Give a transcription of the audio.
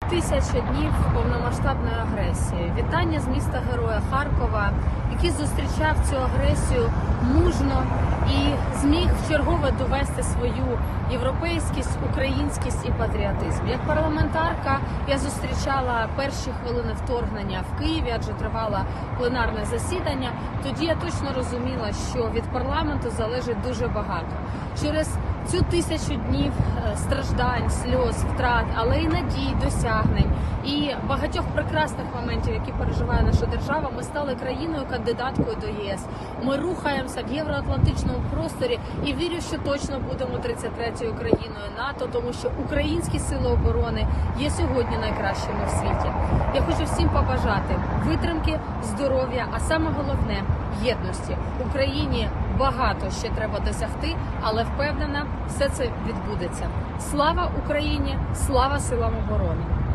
Тисяча днів повномасштабної агресії. Вітання з міста Героя Харкова, який зустрічав цю агресію мужно і зміг вчергове довести свою європейськість, українськість і патріотизм. Як парламентарка я зустрічала перші хвилини вторгнення в Києві, адже тривало пленарне засідання. Тоді я точно розуміла, що від парламенту залежить дуже багато. Через цю тисячу днів е, страждань, сльоз, втрат, але і надій, досягнень і багатьох прекрасних моментів, які переживає наша держава. Ми стали країною кандидаткою до єС. Ми рухаємося в євроатлантичному просторі і вірю, що точно будемо 33-ю країною НАТО, тому що українські сили оборони є сьогодні найкращими в світі. Я хочу всім побажати витримки, здоров'я, а саме головне єдності Україні. Багато ще треба досягти, але впевнена, все це відбудеться. Слава Україні! Слава силам оборони!